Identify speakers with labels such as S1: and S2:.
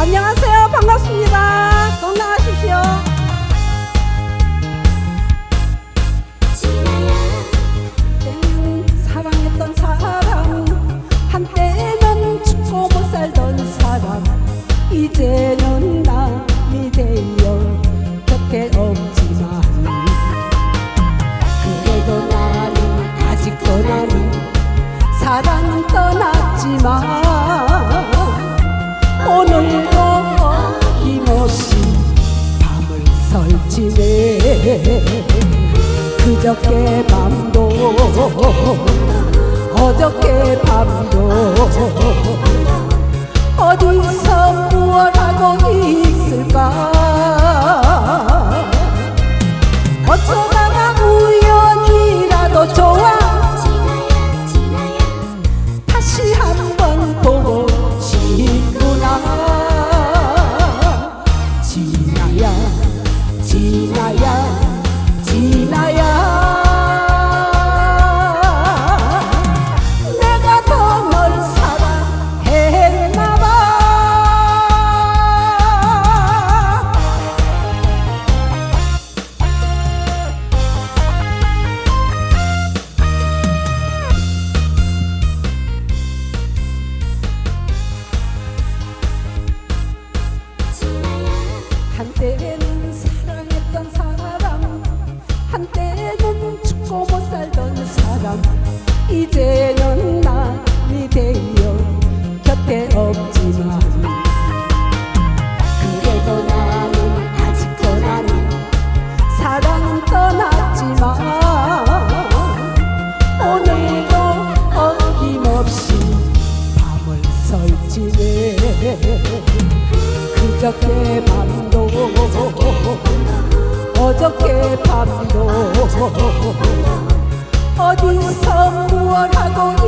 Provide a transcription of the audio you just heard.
S1: 안녕하세요. 반갑습니다. 건강하십시오. 사랑했던 사람 한때는 죽고 못 살던 사람 이제는 그저께 밤도 어저께 밤도 이제는 남이 되어 곁에 없지만 그래도 나는 아직 떠나는 사랑은 떠났지만 오늘도 어김없이 밤을 설치네. 그저께 밤도 어저께 밤도 어디서 무얼 하고